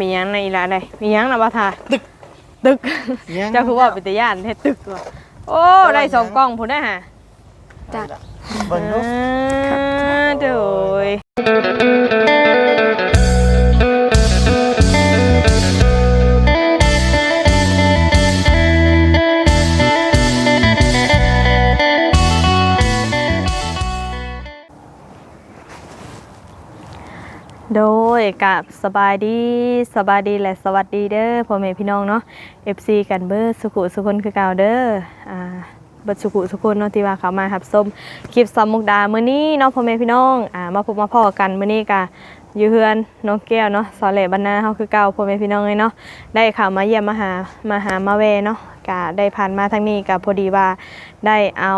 มีหยังในอีหละได้มีหยังนะบ่ทาตึกตึกยังเจ้าคือว่าเป็นตาย่านเฮ็ดตึกว่ะโอ้ได้สองกล้องพุ่นได้ฮะจ้ะ เบิ่งดู อ่าโดย โดยกับสบายดีสบายดีและสวัสดีเด้อพ่อแม่พี่น้องเนาะ FC กันเบอร์สุขุสุคนคือเก่าเด้ออ่าบิดสุขุสุคนเนาะที่ว่าเขามาครับส้มคลิปสามมุกดามื้อนี้เนาะพ่อแม่พี่น้องอ่ามาพบมาพ่อกันมื้อนี้กะอยู่เฮือนน้องแก้วเนาะสอเล่บรรณาเฮาคือเก่าพ่อแม่พี่น้องเลยเนาะได้ข่าวมาเยี่ยมมาหามาหามาแวเนาะกะได้ผ่านมาทางนี้กะพอดีว่าได้เอา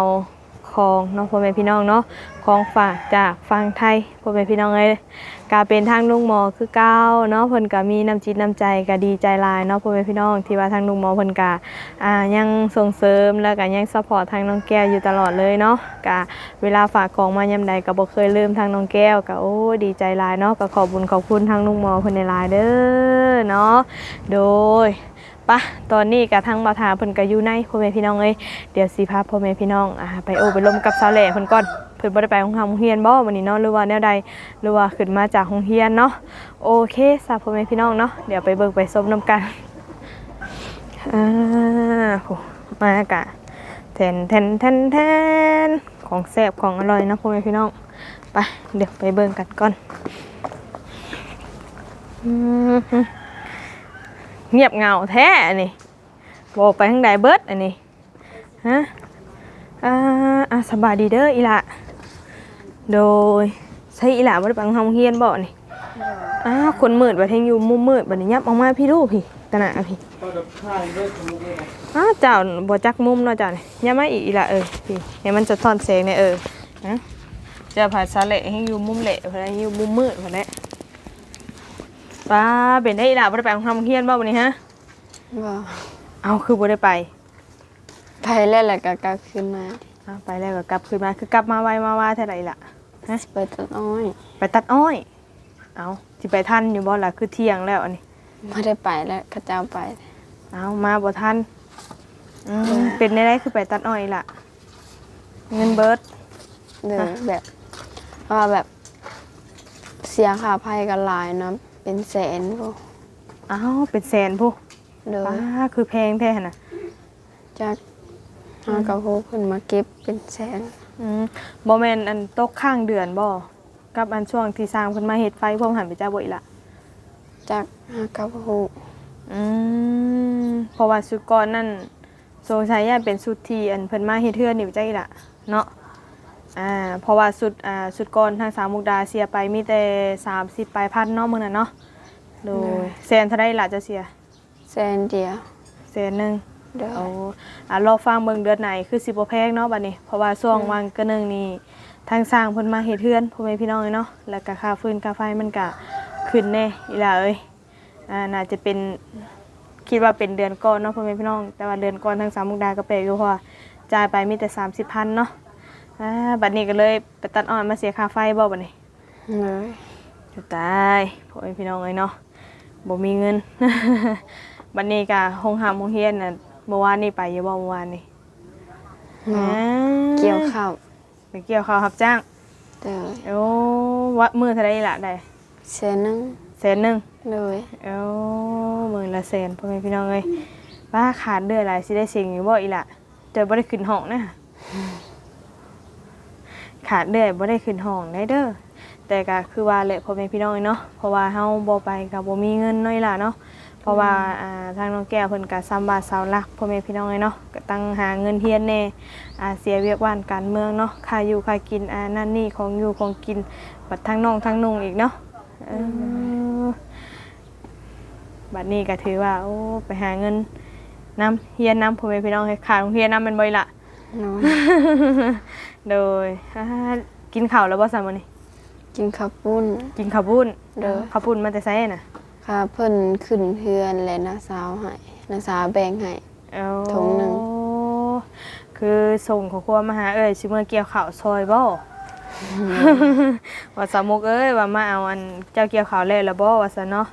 ของเนาะพ่อแม่พี่น้องเนาะของฝากจากฝั่งไทยพ่อแม่พี่น้องเลยกะเป็นทางลุงหมอคือเก่าเนาะเพิ่นก็มีน้ำจิตน้ำใจก็ดีใจลายเนาะพ่อแม่พี่น้องที่ว่าทางลุงหมอเพิ่นก็อ่ายังส่งเสริมแล้วก็ยังซัพพอร์ตทางน้องแก้วอยู่ตลอดเลยเนาะกะเวลาฝากของมายามใดก็บ่เคยลืมทางน้องแก้วก็โอ้ดีใจลายเนาะก็ขอบุญขอบคุณทางลุงหมอเพิ่นในลายเด้อเนาะโดย ปะตอนนี้กับทางบ่าวถาเพิ่นก็อยู่ในพ่อแม่พี่น้องเอ้ยเดี๋ยวสิพาพ่อแม่พี่น้องอ่าไปโอ้ไปลมกับสาวแหล่เพิ่นก่อนเพิ่นบ่ได้ไปโรงเรียนบ่วันนี้เนาะหรือว่าแนวใดหรือว่าขึ้นมาจากโรงเรียนเนาะโอเคสาพ่อแม่พี่น้องเนาะเดี๋ยวไปเบิ่งไปชมนํกันอ่าโหมากะแทนแทนแทนแทนของแซ่บของอร่อยนะพ่อแม่พี่น้องไปเดี๋ยวไปเบิ่งกันก่อนอืม เงียบเหงาแท้อันนี้บอกไปทางใดเบิดอันนี้ฮะอ่าอะสบายดีเด้ออีหละโดยใช่อีหละบ่ได้ไปโรงเรียนบ่นี่อ้าวคนมืดว่าเทงอยู่มุมมืดบัดนี้ยับออกมาพี่ดูพี่ตะหนาพี่อ้าวเจ้าบ่จักมุมเนาะเจ้านี่อย่ามาอีกอีละเออพี่ให้มันจะทอนแสงเนี่ยเออฮะเจ้าผัดสาเละให้อยู่มุมเละเพิ่นให้อยู่มุมมืดเพิ่นแหละ ป้าเป็นได้อีหล่ะบ่ได้ไปโรงเรียนบ่วันนี้ฮะ บ่เอาคือบ่ได้ไปไปแล้วแหละก็กลับขึ้นมาอ้าวไปแล้วก็กลับคืนมาคือกลับมาไวมาว่าเท่าไหร่ล่ะสิไปต้นอ้อยไปตัดอ้อย เอาสิไปทันอยู่บ่ล่ะคือเที่ยงแล้วอันนี้ไม่ได้ไปแล้วเขาเจ้าไป เอามาบ่ทันอืมเป็นได้ไรคือไปตัดอ้อยล่ะ เงินเบิด เดินแบบเพราะว่าแบบเสียค่าไฟกันหลายเนาะ เป็นแสนพวกอ้าวเป็นแสนผู้เดินป้าคือแพงแท้น่ะจากหากระโหกขึ้นมาเก็บเป็นแสนอืมบ่แม่นอันตกข้างเดือนบ่กับอันช่วงที่สร้างเพิ่นมาเฮ็ดไฟพวกหันไปจ้าบ่อีกละจากหากระโหกอืมเพราะว่าสุดก่อนนั่นสงสัยย่านเป็นสุดที่อันเพิ่นมาเฮ็ดเทือนนี่ไปจ้าอีกละเนาะ อ่าเพราะว่าสุดอ่าสุดก่อนทางสามมุกดาเสียไปมีแต่30ปลายพันเนาะมื้อนั้นเนาะโดยแสนเท่าใดล่ะจะเสียแสนเดียวแสนหนึงเดินเอาอ่ารอฟังเบิ่งเดือนไหนคือสิบ่แพงเนาะบัดนี้เพราะว่าช่วงวางกระนึงนี่ทางสร้างเพิ่นมาเฮ็ดเฮือนพ่อแม่พี่น้องเอ้ยเนาะแล้วก็ค่าฟืนค่าไฟมันก็ขึ้นแน่อีหล่าเอ้ยอ่าน่าจะเป็นคิดว่าเป็นเดือนก่อนเนาะพ่อแม่พี่น้อง แต่ว่าเดือนก่อนทางสามมุกดาก็แปลกอยู่เพราะว่าจ่ายไปมีแต่30,000เนาะ อ่าบัดนี้ก็เลยไปตัดอ้อยมาเสียค่าไฟบ่บัดนี้เลยจะตายพ่อแม่พี่น้องเอ้ยเนาะบ่มีเงิน บัดนี้ก็โรงหามโรงเรียนน่ะเมื่อวานนี้ไปอยู่บ่เมื่อวานนี้เนาะอ่าเกี่ยวข้าวไปเกี่ยวข้าวรับจ้าง เดินโอ้วัดมือเท่าไรล่ะได้แสนหนึงแสนหนึ่งเลยโอ้มือละแสนพ่อแม่พี่น้องเอ้ยว่าขาดเดือนหลายสิได้สิ่งอยู่บ่อีล่ะเจอบ่ได้ขึ้นห้องนะ ขาดเดือนบ่ได้ขึ้นห้องได้เด้อแต่ก็คือว่าแหละพ่อแม่พี่น้องเอ้ยเนาะเพราะว่าเฮาบ่ไปก็บ่มีเงินน้อยล่ะเนาะเพราะว่าอ่าทางน้องแก้วเพิ่นก็ซ้ำบาทเสาหลักพ่อแม่พี่น้องเอ้ยเนาะก็ตั้งหาเงินเฮียนแน่อ่าเสียเวียกว่านการเมืองเนาะค่าอยู่ค่ากินอ่านั่นนี่ของอยู่ของกินบัดทั้งน้องทั้งนุ่งอีกเนาะเออบัดนี้ก็ถือว่าโอ้ไปหาเงินนำเฮียนนำพ่อแม่พี่น้องให้ขาดโรงเรียนนำเป็นบ่อยละเนาะ โดยอ่ากินข้าวแล้วบ่ซะมื้อนี้กินข้าวปุ้น กินข้าวปุ้นเด้อ ข้าวปุ้นมันจะใส่น่ะค่าเพิ่นขึ้นเฮือนและน้าสาวให้น้าสาวแบ่งให้ เอาถุงหนึ่ง คือส่งของครัวมาหาเอ้ยสิเมื่อเกี่ยวข้าวซอยบ่ว่าสามุกเอ้ยว่ามาเอาอันเจ้าเกี่ยวข้าวแล้วแล้วบ่ว่าซั่นเนาะ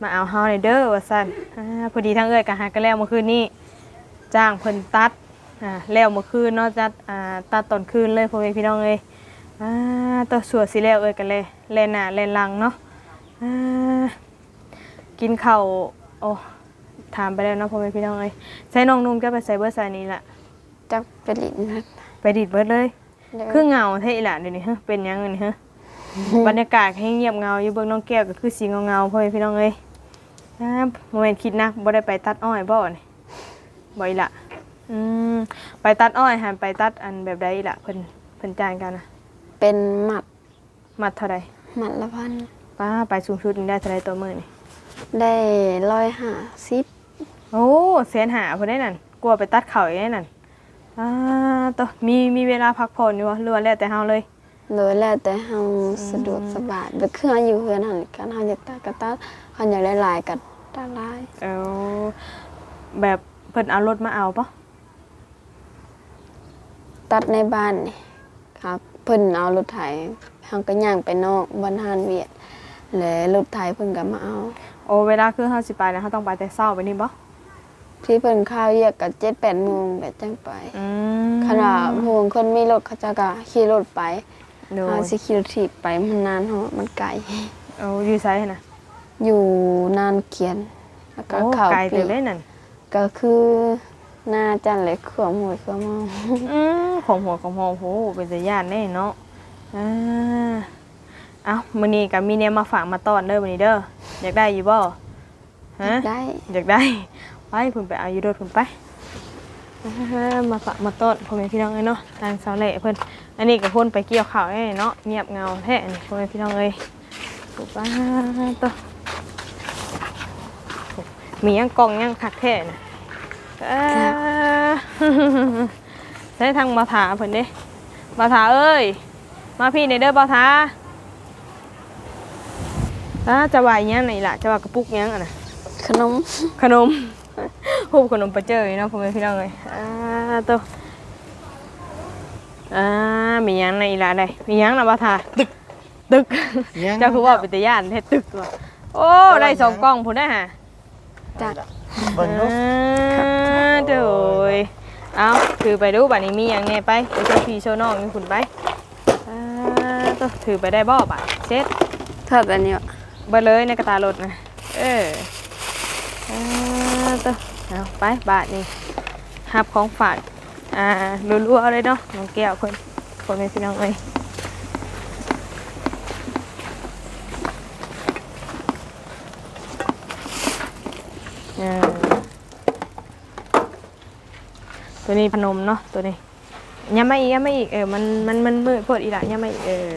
มาเอาเฮาในอยเด้อว่าซั่นอ่าพอดีทั้งเอ้ยก็หากันแล้วเมื่อคืนนี้จ้างเพิ่นตัด อ่าแล้วเมื่อคืนเนาะจัดอ่าตัดตอนคืนเลยพ่อแม่พี่น้องเอ้ยอ่าตัวสัวสิแล้วเอ้ยกันเลยเล่นหน้าเล่นหลังเนาะอ่ากินข้าวโอ้ถามไปแล้วเนาะพ่อแม่พี่น้องเอ้ยใส่น้องนุ่มก็ไปใส่เบอร์ใส่นี้ล่ะจักไปลินนะไปดิดเบิดเลย เดี๋ยวคือเหงาเท่าอีหล่ะเดี๋ยวนี้ฮะเป็นหยังเดี๋ยวนี้ฮะ บรรยากาศให้เงียบเงาอยู่เบิ่งน้องแก้วก็คือสีเงาๆพ่อแม่พี่น้องเอ้ยนะโมเมนต์คิดนะบ่ได้ไปตัดอ้อยบ่นี่บ่อีหละ อืมไปตัดอ้อยหันไปตัดอันแบบใดอีหละเพิ่นเพิ่นจ้างกันนะเป็นหมัดมัดเท่าใดหมัดละพันป้าไปสูงสุดนี่ได้เท่าใดต่อมื้อนี่ได้ร้อยห้าสิบโอ้แสนหาเพิ่นได้นั่นกลัวไปตัดเขาอีกได้นั่นอ่าต่อมีมีเวลาพักผ่อนอยู่บ่หรือว่าแล้วแต่เฮาเลยเลยแล้วแต่เฮาสะดวกสบายแบบคือเฮาอยู่เฮือนหั่นกันเฮาอยากตัดก็ตัดเฮาอยากได้หลายก็ตัดหลาย เอาแบบเพิ่นเอารถมาเอาปะ ตัดในบ้านนี่ครับเพิ่นเอารถไถเฮาก็ย่างไปนอกบ้านหานเวียดแล้วรถไถเพิ่นก็มาเอา โอ้เวลาคือเฮาสิไปแล้วเฮาต้องไปแต่เช้าไปนี่บ่ที่เพิ่นข้าวเรียกก็7-8โมงแบบจังไปอืมขนาดพวกคนมีรถเขาจะก็ขี่รถไปโดยเฮาสิขี่รถถีบไปมันนานเฮามันไกลเอาอยู่ไสน่ะอยู่นานเขียนแล้วก็โอ้เข้าไกลปีเติบได้นั่นก็คือ หน้าจันเลยขวมหวยขวมเมาอืมของหัวของหอโหเป็นตาย่านแน่เนาะอ่าเอ้ามื้อนี้ก็มีแนวมาฝากมาต้อนเด้อมื้อนี้เด้ออยากได้อยู่บ่ฮะได้อยากได้ไปเพิ่นไปเอาอยู่รถเพิ่นไปอ่ามาฝากมาต้อนพ่อแม่พี่น้องเอ้ยเนาะทางสาวเล่เพิ่นอันนี้ก็เพ่นไปเกี่ยวข้าวแน่เนาะเงียบเงาแท้อันนี้พ่อแม่พี่น้องเอ้ยปุ๊บป้าตัวมียังกล่องยังคักแท้น่ะเอ้อ ใช้ทางมาถาเพิ่นเด้มาถาเอ้ย มาพี่ในเด้อบ่ถาอ่าจะว่าอีหยังไหนล่ะ จะว่ากระปุกหยังอะนะขนม ขนมหูบขนมปลาเจออยู่เนาะพ่อแม่พี่น้องเลยอ่าตัวอ่ามีหยังในอีหลาได้มีหยังนะบ่ทาตึกตึกยังเจ้าคือว่าเป็นตาย่านแท้ตึกว่ะโอ้ ได้สองกล่องพุ่นได้ฮะจาก เบิ่งดูอ่าโดยเอาถือไปดูบัดนี้มีหยังแน่ไปไปโชว์พี่โชว์น้องนี่คุณไปอ่าตัวถือไปได้บ่บัดเช็ดทอดอันนี้วะเบิดเลยในกระตารถนะเออเอาตัวเอาไปบาทนี่หับของฝากอ่ารัวๆเลยเนาะน้องแก้วคนคนในพี่น้องเอ้ย ตัวนี้พนมเนาะตัวนี้ยังไม่อีกยังไม่อีกเออมันมันมันมืดโพดอีละยังไม่อีกเออ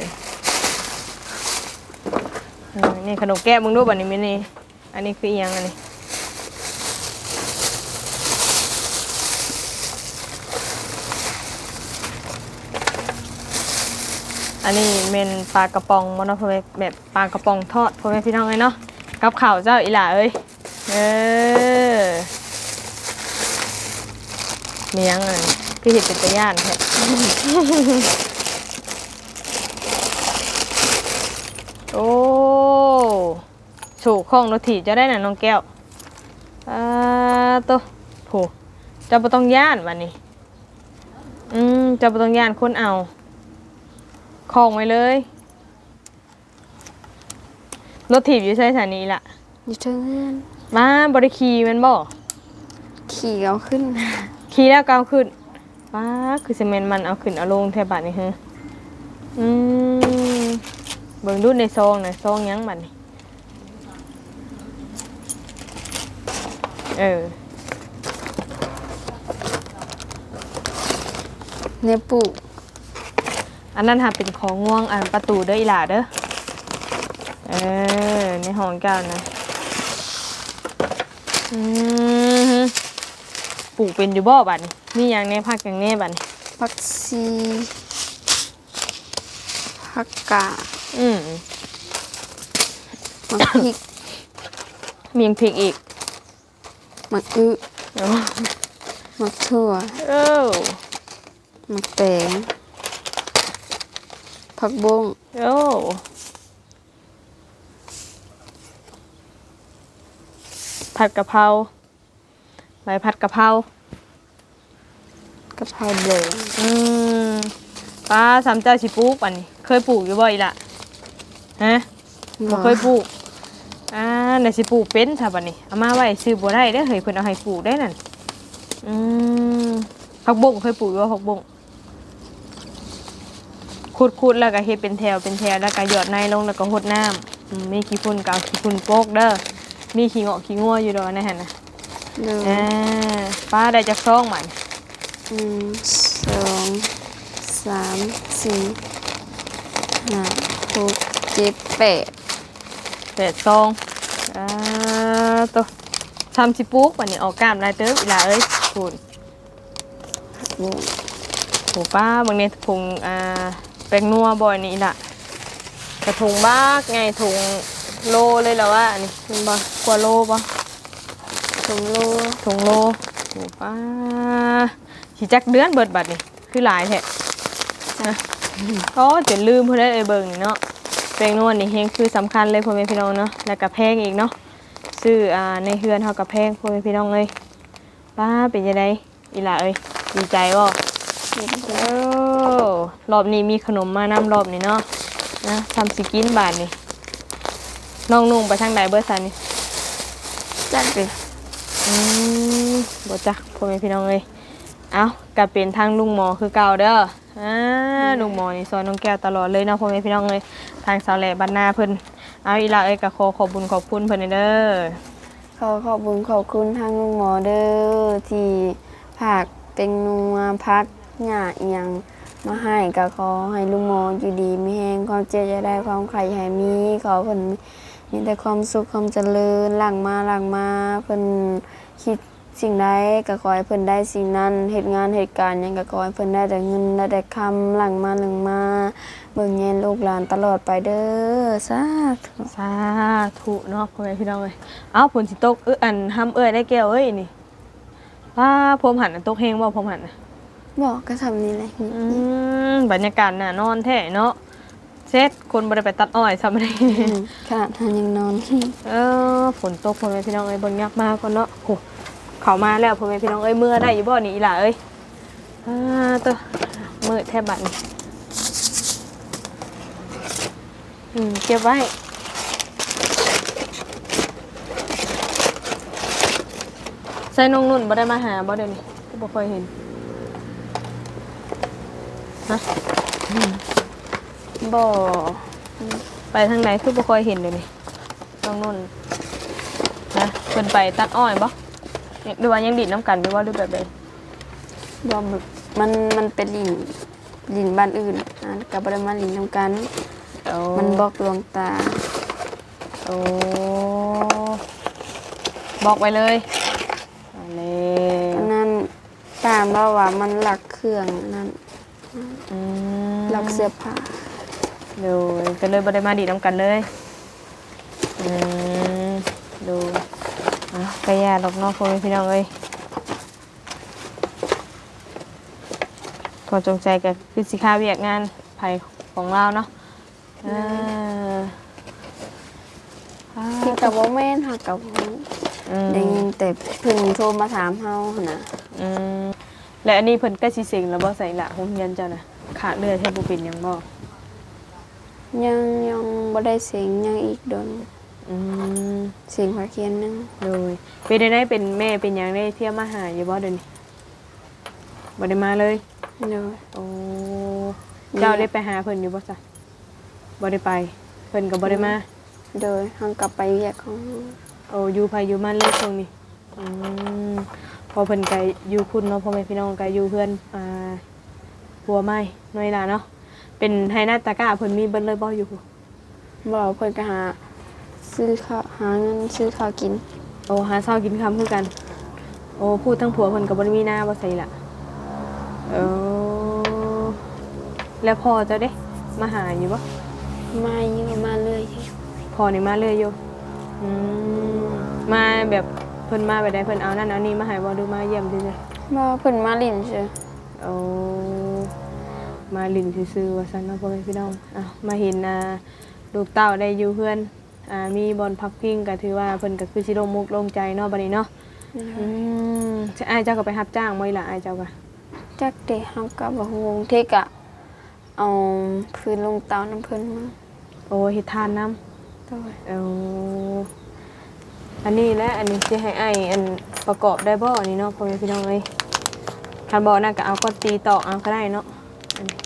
เนี่ขนมแก้วมึงดูบันนี้มินี่อันนี้คืออหยังอันนี้อันนี้เป็นปลากระป๋องมอนอพอแม่แบบปลากระป๋องทอดพ่อแม่พี่น้องเลยเนาะกับข่าวเจ้าอีหล่าเอ้ยเออ มีหยังอันพี่เห็ดเป็นตะย่านแท้โอ้สูข้องรถถีบจะได้น่ะน้องแก้วอ่าตัวโหเจะบ่ต้องย่านวันนี้ อืมเจะบ่ต้องย่านคนเอาของไว้เลยรถถีบอยู่ใช้สถานีล่ะอยู่เทิงเฮือนมาบริคีแมันบ่ขี่เอาขึ้น ขี่แล้วก็เอาขึ้นป้าคือซีเมนต์มันเอาขึ้นเอาลงแทบบัดนี่ฮะอืมเบิ่งดูในซองน่ะซองหยังบัดนี่เออเนี่ยปลูกอันนั้นค่ะเป็นของง่วงอันประตูเด้ออีหล่าเด้อเออในห้องเก้านะอือหือ ปลูกเป็นอยู่บ่บัดนี้มีอย่างแน่พักอย่างแน่บัดนี้ผักชีผักกาดอืมมะพริกมียังพริกอีกมะอึโอ้มะถั่วเออมะแตงผักบงโอ้ผัดกะเพรา ใบผัดกะเพรากะเพราเหลืองอืมป้าสามเจ้าสิปลูกป่ะนี่เคยปลูกอยู่บ่อีล่ะฮะบ่เคยปลูกอ่าเดี๋ยวสิปลูกเป็นซะบัดนี้เอามาไว้ซื้อบ่ได้เด้อเฮ้ยเพิ่นเอาให้ปลูกได้นั่นอืมผักบงเคยปลูกอยู่บ่ผักบงขุดๆแล้วก็เฮ็ดเป็นแถวเป็นแถวแล้วก็หยอดในลงแล้วก็หดน้ำอืมมีขี้ฝุ่นก็เอาขี้ฝุ่นโปกเด้อมีขี้เงาะขี้งัวอยู่ดอกในหั่นน่ะ หนึ่งอ่าป้าได้จักซองมันหนึ่งสองสามสี่ห้าหกเจ็ดแปดแปดซองอ่าตัวทำสิปลูกวันนี้ออกกล้ามได้เติบอีหลาเอ้ยคุณบุ้งโหป้าบางเนี่ยถุงอ่าแป้งนัวบ่อยนี่อีหละกระถุงบ้ากไงถุงโลเลยแล้วว่าอันนี้เป็นบ่กว่าโลบ่ ถุงโลถุงโลโหป้าสิจักเดือนเบิดบัดนี่คือหลายแท้นะอ๋อจนลืมเพิ่นได้เอ้ยเบิ่งนี่เนาะแป้งนัวนี่เฮงคือสำคัญเลยพ่อแม่พี่น้องเนาะแล้วก็แพงอีกเนาะซื้ออ่าในเฮือนเฮาก็แพงพ่อแม่พี่น้องเลยป้าเป็นจังไดอีหล่าเอ้ยดีใจบ่เจ็ดโอ้รอบนี้มีขนมมานำรอบนี้เนาะนะทำสิกินบาทนี่น้องนุ่งไปทางใดเบอร์สันนี่จัดไป อืมบ่จักพ่อแม่พี่น้องเลยเอากะเป็นทางลุงหมอคือเก่าเด้ออ่าลุงหมอนี่สอนน้องแก้วตลอดเลยเนาะพ่อแม่พี่น้องเลยทางสาวแหล่บ้านนาเพิ่นเอาอีหล่าเอ้ยก็ขอขอบบุญขอบคุณเพิ่นเด้อขอขอบคุณขอบคุณทางลุงหมอเด้อที่ผักเป็นนัวพักหญ้าเอียงมาให้ก็ขอให้ลุงหมออยู่ดีมีแหงความเจ็บจะได้ความไข่ให้มีขอเพิ่น มีแต่ความสุขความเจริญหลังมาหลังมาเพิ่นคิดสิ่งใดก็ขอให้เพิ่นได้สิ่งนั้นเหตุงานเหตุการณ์หยังก็ขอให้เพิ่นได้แต่เงินได้แต่คำหลังมาหลังมา เบิ่งแยนลูกหลานตลอดไปเด้อสาธุสาธุเนาะพ่อแม่พี่น้องเลยเอาผลสิตกเอออันห้ำเอ้ยได้แก้วเอ้ยนี่ว้าพรมหันน่ะตกเฮงบ่พรมหันน่ะบอกก็ทำนี่แหละอืมบรรยากาศน่ะนอนแท้เนาะ เซ็ตคนบ่ได้ไปตัดอ้อยซะบ่ได้ขนาดทานยังนอน เออฝนตกพ่อแม่พี่น้องเอ้ยเบิ่งยักมาก่อนเนาะโหเข้ามาแล้วพ่อแม่พี่น้องเอ้ยเมื่อได้อยู่บ่นี่อีหล่าเอ้ยอ่าตัวมือแทบบัดนี่อืมเก็บไว้ใส่นงนุ่นบ่ได้มาหาบ่เดี๋ยวนี้ก็บ่ค่อยเห็นฮะ บ่ไปทางไหนคือบ่ค่อยเห็นเดี๋ยวนี้น้องนุ่นนะเพิ่นไปตัดอ้อยบ่ยังหรือว่ายังดีดน้ำกันหรือว่าหรือแบบใดบ่แบบมันมันเป็นลินลินบ้านอื่นอะกับบ่ได้มาลินนำกันโอ้มันบอกดวงตาโอ้บอกไว้เลยเอาเลยอันนั้นตามว่าว่ามันหลักเครื่องนั่นอืมหลักเสื้อผ้า เดี๋ยวก็เลยบ่ได้มาดีดน้ำกันเลยอืมดูอะก็แย่ดอกเนอกพ่อแม่พี่น้องเอ้ยพอจงใจก็คือสิค่าเวียกงานไผของเราเนาะเอออ่าที่กับบ่แม่นหากับบ่อืมได้ยินแต่เพิ่นโทรมาถามเฮาหั่นน่ะอืมและอันนี้เพิ่นใกล้สิเสิงแล้วบ่ใส่ละโรงเรียนเจ้าน่ะขาดเลือดให้บ่เป็นหยังบ่ ยังยังบ่ได้เสียงยังอีกโดนอืมเสียงหัวเขียนหนึงโดยเป็นได้เป็นแม่เป็นหยังได้เที่ยวมาหาอยู่บ่เดี๋ยวนี้บ่ได้มาเลย โดย โอ้ เจ้าได้ไปหาเพิ่นอยู่บ่ซะบ่ได้ไป เพิ่นก็บ่ได้มา โดยเฮากลับไปเวียกของเฮาโอ้อยู่ไผอยู่มันเลยช่วงนี้อืมพอเพิ่นก็อยู่คุณเนาะพ่อแม่พี่น้องก็อยู่เพื่อนอ่าหัวไม้น้อยล่ะเนาะ เป็นไฮนาตากาเพิ่นมีเบิดเลยบ่อยู่บ่เพิ่นก็หา ซื้อข้าวหาเงินซื้อข้าวกิน โอ้หาเช้ากินค่ำคือกัน โอ้พูดทั้งผัวเพิ่นก็บ่ได้มีหน้าบ่ใส่ล่ะเออแล้วพ่อเจ้าเด้ มาหาอยู่บ่มาอยู่มาเรื่อยพ่อนี่มาเรื่อยอยู่อืมมาแบบเพิ่นมาแบบใดเพิ่นเอานั่นเอานี่มาให้บ่ดูมาเยี่ยมซื่อบ่เพิ่นมาลิ้นซื่อๆโอ้ มาลินซื่อๆว่าซั่นเนาะพ่อแม่พี่น้องอ้าวมาเห็นอ่าลูกเต้าได้อยู่เพื่อนอ่ามีบอลพักพิงก็ถือว่าเพิ่นก็คือสิโลงมุกโลงใจเนาะบัดนี้เนาะอืมจะอ้ายเจ้าก็ไปรับจ้างบ่อีหล่ะอ้ายเจ้าก็จักเดเฮาก็บ่ฮู้เทกะเอาพื้นลงเตาน้ำเพิ่นมาโอ้เฮ็ดทานน้โดยำเอาอันนี้และอันนี้สิให้อ้ายอันประกอบได้บ่อันนี้เนาะพ่อแม่พี่น้องเอ้ยคันบ่น่าก็เอาก้อนตีตอกเอาก็ได้เนาะ อันนี้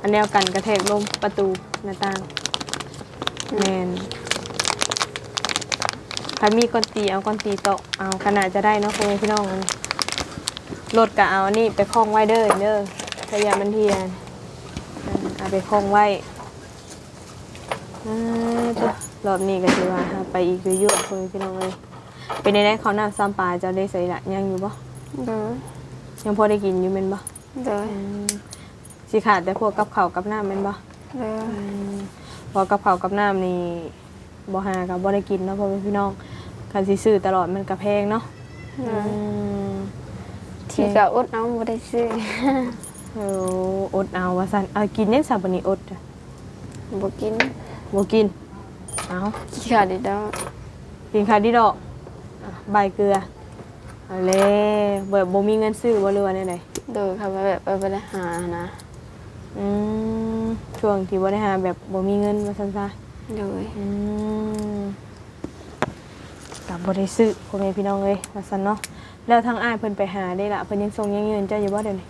อันเดียวกันกระแทกลมประตูหน้าต่างแม่นคันมีก้อนตีเอาก้อนตีตอกเอาขนาดจะได้เนาะพ่อแม่พี่น้องอันนี้รถก็เอาอันนี้ไปคล้องไว้เด้อเด้อพยายามมันเทียนอ่าเอาไปคล้องไว้อ่าจ้ะรอบนี้ก็ถือว่าหาไปอีกเยอะๆคนพี่น้องเลยเป็นในได้เขาวน้ำซ้ำปลาเจะได้ใส่ละยังอยู่ปะโดยยังพอได้กินอยู่เม่นปะโดยอืม สิขาดแต่พวกกับเขาวกับน้ำเม่นปะโดยอืมพอกับเขาวกับน้ำนี่บ่หากับบ่ได้กินเนาะพ่อแม่พี่น้องคันสิซื้อตลอดมันก็แพงเนาะโดอืยมที่ก็อดเอาบ่ได้ซื้อเอออดเอาว่าซั่นเอากินยังซาบันนี้อดจ้ะบ่กินบ่กินเอาขี้ขาดอีกแล้วกินข้าวดีดอกอะใบเกลือเอาเลยแบบบ่มีเงินซื้อบ่เรือว่าแนวใดโดยเขาแบบไปบ่ได้หานะ อืมช่วงที่บ่ได้หาแบบบ่มีเงินว่าซั่นซะโดยอืมกับบ่ได้ซื้อพ่อแม่พี่น้องเอ้ยว่าซั่นเนาะแล้วทางอ้ายเพิ่นไปหาได้ล่ะเพิ่นยังส่งยังเงินเจ้าอยู่บ่เดี๋ยวนี้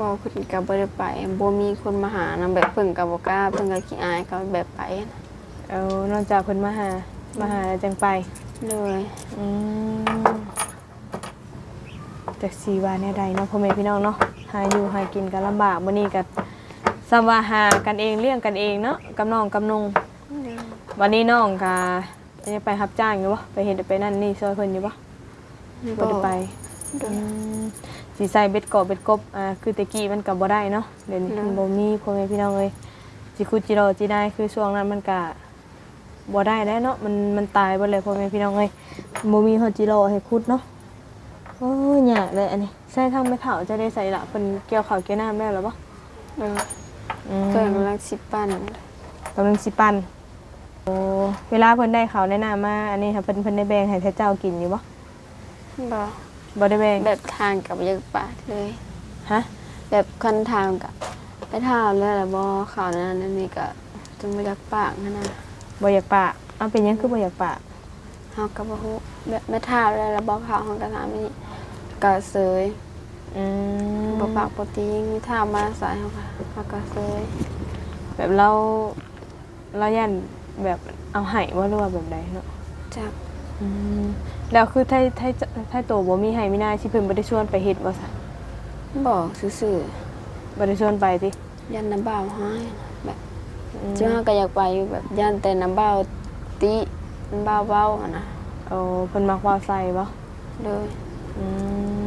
บ่เพิ่นก็บ่ได้ไปบ่มีคนมาหานะแบบเพิ่นก็บ่กล้าเพิ่นก็ขี้อายเขาแบบไปนะเอานอกจากเพิ่นมาหามาหาแล้วจังไปโดยอืมจักสีว่าแนวใดเนาะพ่อแม่พี่น้องเนาะหาอยู่หากินก็ลำบากมื้อนี้ก็ สำว่าหากันเองเลี้ยงกันเองเนาะกับน้องกับนุงโดยวันนี้น้องก็จะไปรับจ้างอยู่บ่ไปเฮ็ดไปนั่นนี่ช่วยเพิ่นอยู่บ่บ่ได้ไปโดยอืมสิใส่เบ็ดกบเบ็ดกบอ่าคือแตะกี้มันก็บ่ได้เนาะเดี๋ยวนี้เนาะมันบ่มีพ่อแม่พี่น้องเอ้ยสิคุดจิโร่จิได้คือช่วงนั้นมันก็บ่ได้แล้วเนาะมันมันตายเบิดเลยพ่อแม่พี่น้องเอ้ยบ่มีฮอดจิโร่ให้คุดเนาะโอ้ยยากเลยอันนี้ใส่ทางไม่เฒ่าจะได้ใส่ละเพิ่นเกี่ยวข้าวเกี่ยวน้ำแล้วหรือบ่โดยอืม เพิ่นกำลังสิปั้นกำลังสิปั่นโอ้เวลาเพิ่นได้ข้าวได้น้ำมา อันนี้ค่ะเพิ่นเพิ่นได้แบ่งให้พระเจ้ากินอยู่บ่บ่บ่ได้แบ่งแบบทางกับยักปาดเลย ฮะแบบคันทางกับไปถามแล้วแหละบ่ข่าวนั้นนั่นนี่ก็จนบ่อยากปากนั่นน่ะบ่อยากปากเอาเป็นหยังคือบ่อยากปากเฮาก็บ่ฮู้แบบไม่ถามแล้วแล้วบ่ข่าวเฮาก็ถามนี่ก็เสย อืมบ่ปากบ่ติงมีถามมาสายเฮาก็เฮาก็เสยแบบเราเราย่านแบบเอาไห้ว่าหรือว่าแบบใดเนาะจักอืมแล้วคือไทยไทยไทยโตบ่มีไห้มีหน้าที่เพิ่นบ่ได้ชวนไปเฮ็ดว่าซะบ่ซื่อบ่ได้ชวนไปติๆยันน้ำบ่าวให้แบบอืมจึงเฮาก็อยากไปอยู่แบบยันแต่น้ำบ่าวติน้ำบ่าวเว้าอะนะเอาเพิ่นมักว่าใส่บ่โดยอืม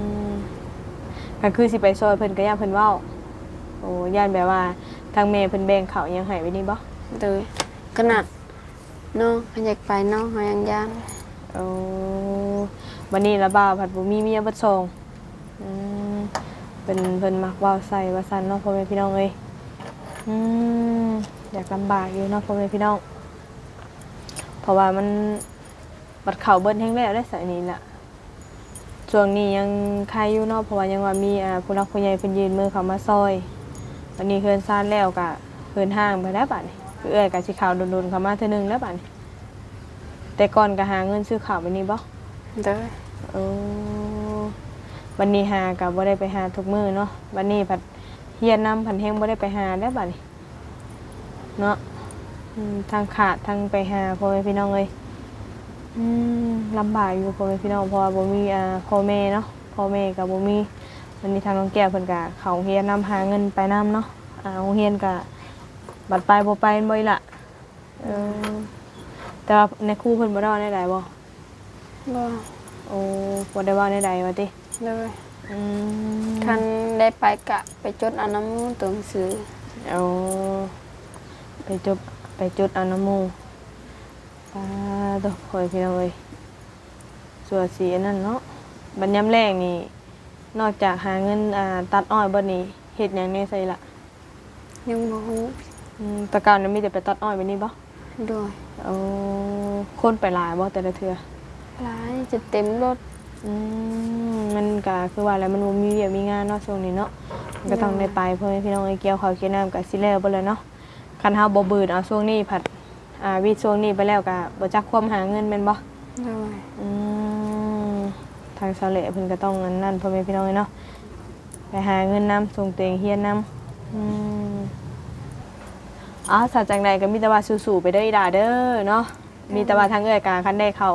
ก็คือสิไปซอยเพิ่นก็ย่านเพิ่นเว้าโอ้ย่านแบบว่าทางแม่เพิ่นแบ่งข้าวอิหยังให้ไว้นี่บ่โดยขนาดน้องเขาอยากไปน้องเขายังย่านโอ้วันนี้ละบ่าวผัดบ่มีเมียเบิดสองอืมเป็นเพิ่นมักเว้าใส่ว่าซั่นเนาะพ่อแม่พี่น้องเอ้ยอืมอยากลำบากอยู่เนาะพ่อแม่พี่น้อง เพราะว่ามันบัดเข่าเบิ้ลแห้งแล้วได้สายนี้ล่ะ ช่วงนี้ยังใครอยู่เนาะเพราะว่ายังว่ามีอ่าผู้รักผู้ใหญ่เพิ่นยืนมือเขามาซอยวันนี้เฮือนซ่านแล้วก็เฮือนห้างไปแล้วบัดนี้คือเอ้อยก็สิข่าวโดนๆเข้ามาเทื่อนึงแล้วบัดนี้แต่ก่อนก็หาเงินซื้อข้าวไปนี่บ่โดยโอ้วันนี้หากับบ่ได้ไปหาทุกมื้อเนาะวันนี้ผัดเฮียนนำผันแห้งบ่ได้ไปหาแล้วบัดนี้เนาะอืมทางขาดทางไปหาพ่อแม่พี่น้องเลย อืมลำบากอยู่พ่อแม่พี่น้องเพราะว่าบ่มีอ่าพ่อแม่เนาะพ่อแม่ก็บ่มีวันนี้ทางน้องแก้วเพิ่นก็เข้าโรงเรียนนำหาเงินไปนํเนาะอ่าโรงเรียนก็บัดไปบ่ไปบ่อีหละเออแต่ว่าในครูเพิ่นบ่ได้ว่าได้ใดบ่บ่โอ้บ่ได้ว่าในใดว่าติโดยอืมท่านได้ไปกะไปจดเอาน้ำตัวหนังสือเอาไปจุดไปจุดเอาน้ำมู ปลาตัวคอยพี่น้องเอ้ยส่วนสีอันนั่นเนาะบัญญัติแรกนี่นอกจากหาเงินอ่าตัดอ้อยเบ่นี่เฮ็ดหยังแหน่ใส่ละยังบ่ฮู้อืมแตะเก่านี่มีแต่ไปตัดอ้อยไปนี่บ่โดยเอาคนไปหลายบ่แต่ละเทื่อหลายจะเต็มรถ อืมมันก็คือว่าแล้วมันบ่มีเวียกมีงานเนาะช่วงนี้เนาะมันก็ต้องได้ไปเพื่อให้พี่น้องไอ้เกี่ยวข้าวเกี่ยวน้ำก็สิแล้วเบ่เลยเนาะคันเฮาบ่บืนเอาช่วงนี้ผัด อ่าวีช่วงนี้ไปแล้วก็บ่จักความหาเงินแม่นบ่โดยอืมทางสาวเหละเพิ่นก็ต้องอันนั่นพ่อแม่พี่น้องเนาะไปหาเงินนำส่งตัวเองเฮียนนำอืมอ๋อสัตว์จังใดก็มีแต่ว่าสู้ๆไปเด้ออีดาเด้อเนาะมีแต่ว่าทางเอื้อยกาคันได้เข้า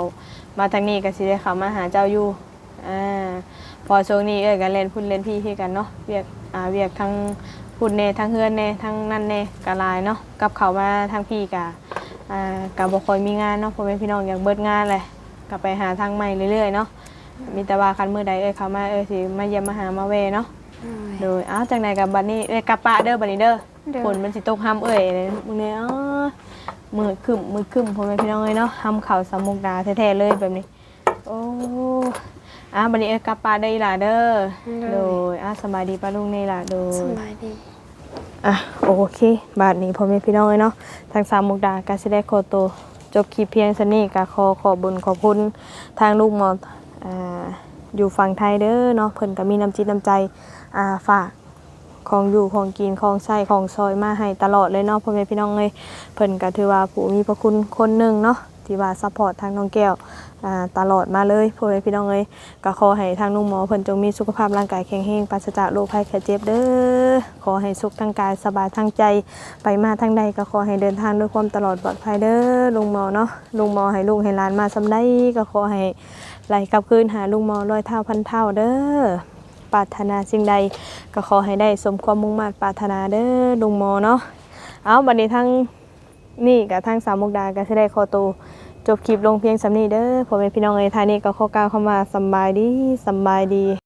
มาทางนี้ก็สิได้เข้ามาหาเจ้าอยู่อ่าพอช่วงนี้เอ้อยก็เล่นพุ่นเล่นพี่คือกันเนาะเวียกอ่าเวียกทั้งพุ่นเน่ทั้งเฮือนเน่ทั้งนั่นเน่ก็หลายเนาะกับเข้ามาทางพี่ก็ อ่าก็บ่ค่อยมีงานเนาะพ่อแม่พี่น้องอยากเบิดงานเลยกลับไปหาทางใหม่เรื่อยๆเนาะมีแต่ว่าคันมือใดเอ้ยเขามาเอ้ยสิมาเยี่ยมมาหามาเวเนาะโดยโดยอ้าวจังใดกับบัดนี้เอ้ยกลับปะเด้อบัดนี้เด้อเด้อฝนมันสิตกห้ำเอ้ยเลยมึงเนี่ยอ๋อมือคึมมือคึมพ่อแม่พี่น้องเอ้ยเนาะห้ำเข่าสามมุกดาแท้ๆเลยแบบนี้โอ้อ้าวบัดนี้เอ้ยกลับปะได้อล่ะเด้อโดยอ้าวสบายดีป้าลุงนี่ล่ะโดสยบายดี อะโอเค บาทนี้พ่อแม่พี่น้องเอ้ยเนาะทางสามมุกดาก็สิได้ขอตัวจบคลิปเพียงสนี้ก็ขอขอบุญขอบคุณทางลูกหมออ่าอยู่ฝั่งไทยเด้อเนาะเพิ่นก็มีน้ำจิตน้ำใจอ่าฝากของอยู่ของกินของใช้ของซอยมาให้ตลอดเลยเนาะพ่อแม่พี่น้องเอ้ยเพิ่นก็ถือว่าผู้มีพระคุณคนหนึ่งเนาะ ที่ว่าซัพพอร์ตทางน้องแก้วอ่าตลอดมาเลยพ่อแม่พี่น้องเอ้ยก็ขอให้ทางลุงหมอเพิ่นจงมีสุขภาพร่างกายแข็งแรงปราศจากโรคภัยไข้เจ็บเด้อขอให้สุขทางกายสบายทางใจ ไปมาทางใดก็ขอให้เดินทางด้วยความตลอดปลอดภัยเด้อลุงหมอเนาะลุงหมอให้ลูกให้หลานมาสำได้ก็ขอให้ไหลกลับคืนหาลุงหมอร้อยเท่าพันเท่าเด้อปรารถนาสิ่งใดก็ขอให้ได้สมความมุ่งมั่นปรารถนาเด้อลุงหมอเนาะเอาบัดนี้ทั้งนี่กับทั้งสามมุกดาก็สิได้ขอตัว จบคลิปลงเพียงสำนี้เด้อผมเป็นพี่น้องเอยทานี้ก็ขอกล่าวเข้ามาสำบายดีสำบายดี